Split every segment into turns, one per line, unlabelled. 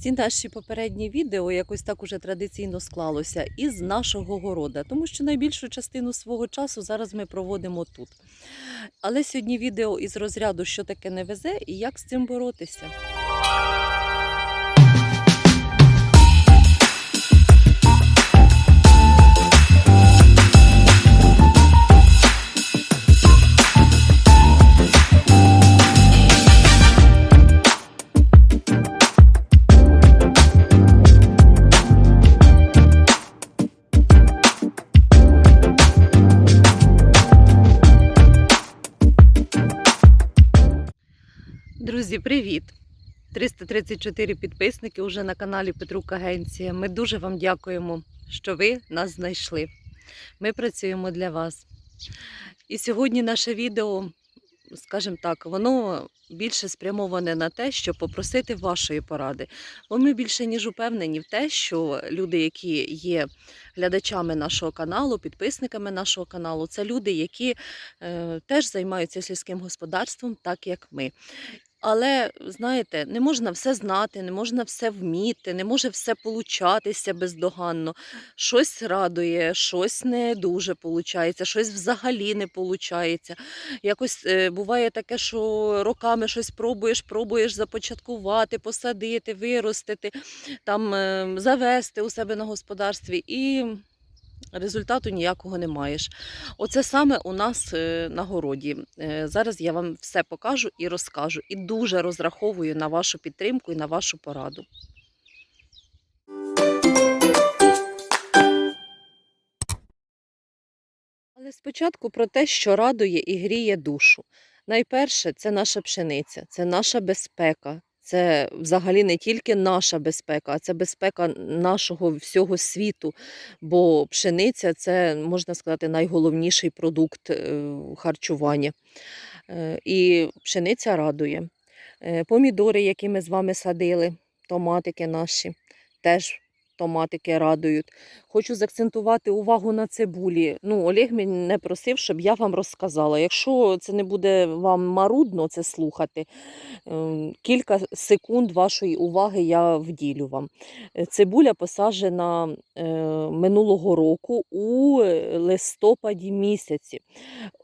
Всі наші попередні відео якось так уже традиційно склалося із нашого города, тому що найбільшу частину свого часу зараз ми проводимо тут. Але сьогодні відео із розряду, що таке не везе і як з цим боротися. Друзі, привіт! 334 підписники вже на каналі Петрук Агенція. Ми дуже вам дякуємо, що ви нас знайшли. Ми працюємо для вас. І сьогодні наше відео, скажімо так, воно більше спрямоване на те, щоб попросити вашої поради. Бо ми більше ніж упевнені в те, що люди, які є глядачами нашого каналу, підписниками нашого каналу, це люди, які е, теж займаються сільським господарством, так як ми. Але знаєте, не можна все знати, не можна все вміти, не може все получатися бездоганно. Щось радує, щось не дуже получається, щось взагалі не получається. Якось е, буває таке, що роками щось пробуєш, пробуєш започаткувати, посадити, виростити, там е, завести у себе на господарстві і. Результату ніякого не маєш. Оце саме у нас е, на городі. Е, Зараз я вам все покажу і розкажу. І дуже розраховую на вашу підтримку і на вашу пораду. Але спочатку про те, що радує і гріє душу. Найперше, це наша пшениця, це наша безпека. Це взагалі не тільки наша безпека, а це безпека нашого всього світу. Бо пшениця це, можна сказати, найголовніший продукт е, харчування. Е, І пшениця радує. Е, Помідори, які ми з вами садили, томатики наші, теж томатики радують. Хочу заакцентувати увагу на цибулі. Ну, Олег мене просив, щоб я вам розказала. Якщо це не буде вам марудно це слухати, ем, кілька секунд вашої уваги я вділю вам. Цибуля посаджена е, минулого року у листопаді місяці.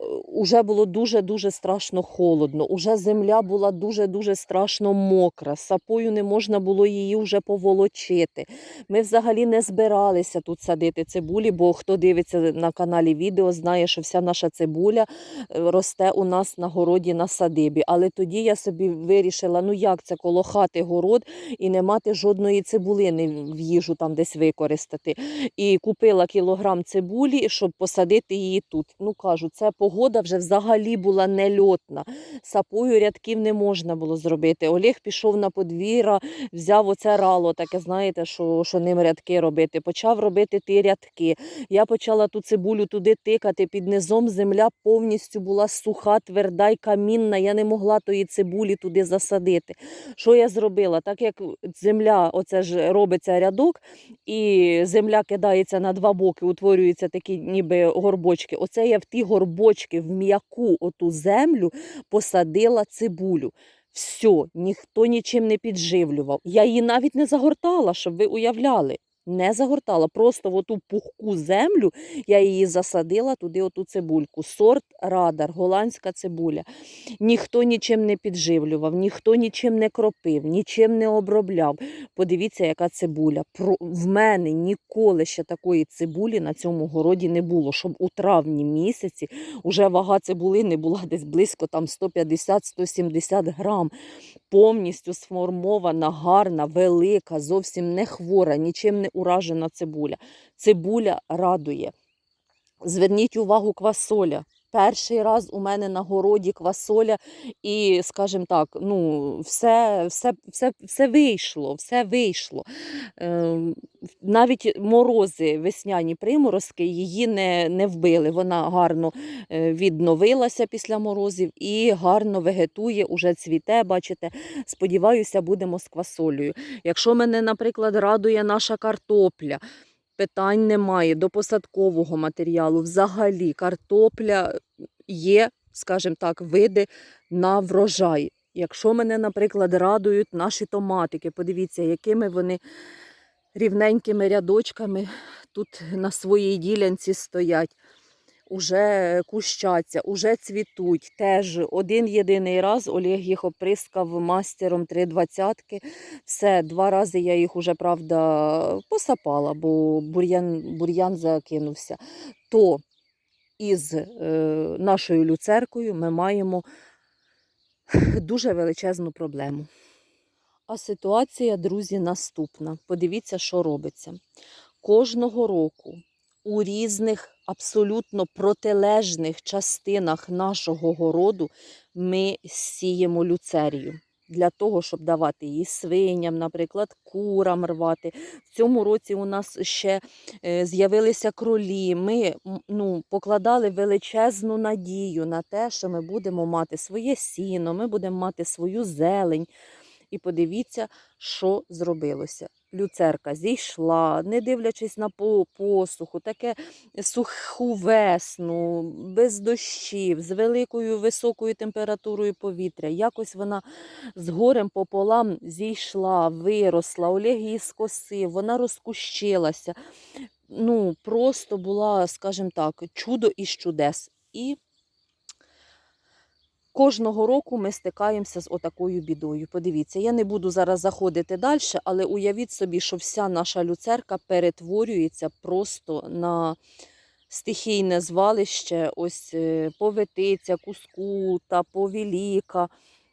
Е, Уже було дуже-дуже страшно холодно, уже земля була дуже-дуже страшно мокра, сапою не можна було її вже поволочити. Ми взагалі не збиралися тут садити цибулі, бо хто дивиться на каналі відео, знає, що вся наша цибуля е, росте у нас на городі на садибі. Але тоді я собі вирішила, ну як це коло хати город і не мати жодної цибулини в їжу там десь використати. І купила кілограм цибулі, щоб посадити її тут. Ну кажу, це погода вже взагалі була нельотна. Сапою рядків не можна було зробити. Олег пішов на подвір'я, взяв оце рало, таке, знаєте, що, що ним рядки робити. Почав робити ті рядки. Я почала ту цибулю туди тикати. Під низом земля повністю була суха, тверда й камінна. Я не могла тої цибулі туди засадити. Що я зробила? Так як земля, оце ж робиться рядок, і земля кидається на два боки, утворюються такі ніби горбочки. Оце я в ті горбочки, в м'яку оту землю посадила цибулю. Все, ніхто нічим не підживлював. Я її навіть не загортала, щоб ви уявляли. Не загортала, просто в оту пухку землю я її засадила туди, оту цибульку. Сорт радар, голландська цибуля. Ніхто нічим не підживлював, ніхто нічим не кропив, нічим не обробляв. Подивіться, яка цибуля. В мене ніколи ще такої цибулі на цьому городі не було, щоб у травні місяці уже вага цибулини була десь близько там 150-170 грам. Повністю сформована, гарна, велика, зовсім не хвора, нічим не уражена цибуля. Цибуля радує. Зверніть увагу, квасоля. Перший раз у мене на городі квасоля, і, скажімо так, ну, все, все, все, все вийшло, все вийшло. Ем, навіть морози, весняні приморозки її не, не вбили. Вона гарно е, відновилася після морозів і гарно вегетує, уже цвіте, бачите. Сподіваюся, будемо з квасолею. Якщо мене, наприклад, радує наша картопля, питань немає до посадкового матеріалу. Взагалі, картопля є, скажімо так, види на врожай. Якщо мене, наприклад, радують наші томатики, подивіться, якими вони рівненькими рядочками тут на своїй ділянці стоять, уже кущаться, уже цвітуть. Теж один єдиний раз Олег їх оприскав мастером 320 Все, два рази я їх уже, правда, посапала, бо бур'ян, бур'ян закинувся. То із е, нашою люцеркою ми маємо дуже величезну проблему. А ситуація, друзі, наступна. Подивіться, що робиться. Кожного року у різних абсолютно протилежних частинах нашого городу ми сіємо люцерію. Для того, щоб давати її свиням, наприклад, курам рвати. В цьому році у нас ще е, з'явилися кролі. Ми ну, покладали величезну надію на те, що ми будемо мати своє сіно, ми будемо мати свою зелень. І подивіться, що зробилося. Люцерка зійшла, не дивлячись на посуху, таке суху весну, без дощів, з великою високою температурою повітря. Якось вона з горем пополам зійшла, виросла, Олег її скосив, вона розкущилася. Ну, просто була, скажімо так, чудо із чудес. І Кожного року ми стикаємося з отакою бідою. Подивіться, я не буду зараз заходити далі, але уявіть собі, що вся наша люцерка перетворюється просто на стихійне звалище, ось е, повитиця, кускута, повіліка,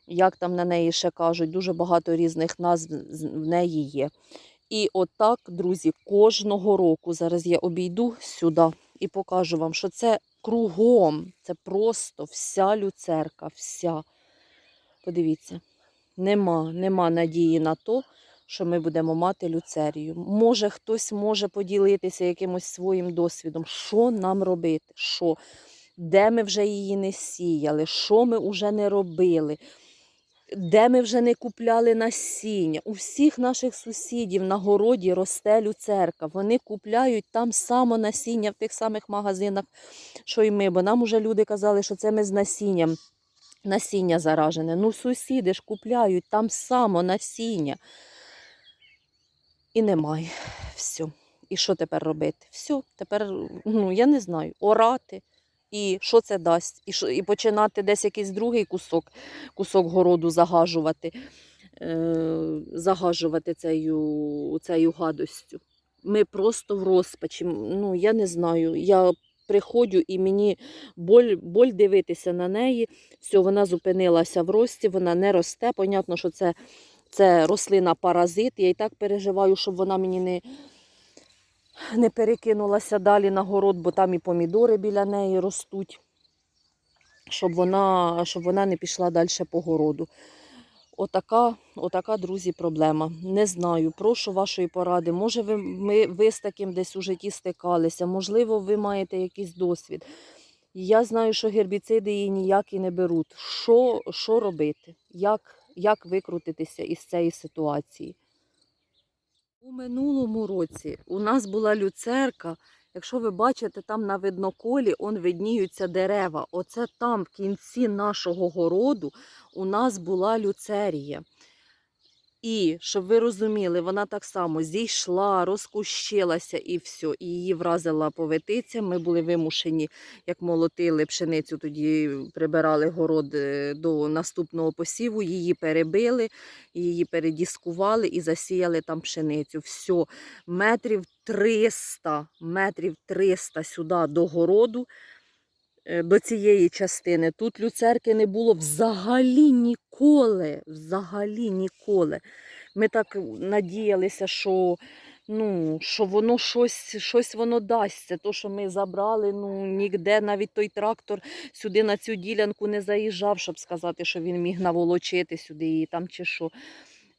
як там на неї ще кажуть, дуже багато різних назв в неї є. І отак, друзі, кожного року зараз я обійду сюди і покажу вам, що це кругом, це просто вся люцерка, вся. Подивіться, нема, нема надії на то, що ми будемо мати люцерію. Може, хтось може поділитися якимось своїм досвідом, що нам робити, що, де ми вже її не сіяли, що ми вже не робили. Де ми вже не купляли насіння. У всіх наших сусідів на городі росте люцерка. Вони купляють там само насіння в тих самих магазинах, що й ми. Бо нам уже люди казали, що це ми з насінням. Насіння заражене. Ну, сусіди ж купляють там само насіння. І немає. Все. І що тепер робити? Все, тепер, ну, я не знаю, орати. І що це дасть? І, і починати десь якийсь другий кусок, кусок городу загажувати, е, загажувати цією, цією гадостю. Ми просто в розпачі. Ну, я не знаю. Я приходжу і мені боль, боль дивитися на неї. Все, вона зупинилася в рості, вона не росте. Понятно, що це, це рослина паразит. Я і так переживаю, щоб вона мені не, не перекинулася далі на город, бо там і помідори біля неї ростуть, щоб вона, щоб вона не пішла далі по городу. Отака, отака, друзі, проблема. Не знаю, прошу вашої поради. Може, ви, ми, ви з таким десь у житті стикалися, можливо, ви маєте якийсь досвід. Я знаю, що гербіциди її ніякі не беруть. Що, що робити? Як, як викрутитися із цієї ситуації? У минулому році у нас була люцерка. Якщо ви бачите, там на видноколі он видніються дерева. Оце там, в кінці нашого городу, у нас була люцерія. І, щоб ви розуміли, вона так само зійшла, розкущилася і все. І її вразила повитиця. Ми були вимушені, як молотили пшеницю, тоді прибирали город е, до наступного посіву, її перебили, її передіскували і засіяли там пшеницю. Все, метрів 300, метрів 300 сюди до городу, е, до цієї частини. Тут люцерки не було взагалі ніколи. Взагалі ніколи. Ми так надіялися, що, ну, що воно щось, щось воно дасть. То, що ми забрали, ну ніде навіть той трактор сюди на цю ділянку не заїжджав, щоб сказати, що він міг наволочити сюди її там чи що.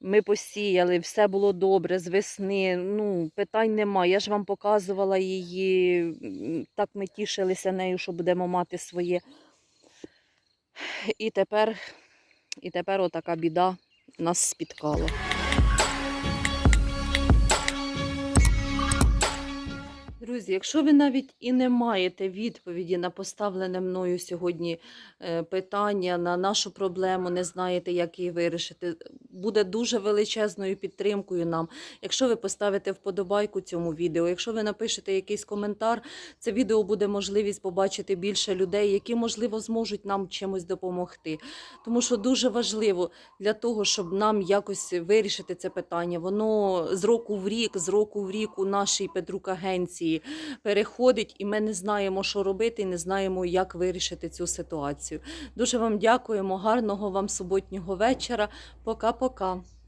Ми посіяли, все було добре з весни. Ну, питань нема. Я ж вам показувала її. Так ми тішилися нею, що будемо мати своє. І тепер, і тепер отака біда нас спіткала. Друзі, якщо ви навіть і не маєте відповіді на поставлене мною сьогодні е, питання, на нашу проблему, не знаєте, як її вирішити, буде дуже величезною підтримкою нам. Якщо ви поставите вподобайку цьому відео, якщо ви напишете якийсь коментар, це відео буде можливість побачити більше людей, які, можливо, зможуть нам чимось допомогти. Тому що дуже важливо для того, щоб нам якось вирішити це питання. Воно з року в рік, з року в рік у нашій педрук-агенції переходить, і ми не знаємо, що робити, і не знаємо, як вирішити цю ситуацію. Дуже вам дякуємо. Гарного вам суботнього вечора. Пока-пока.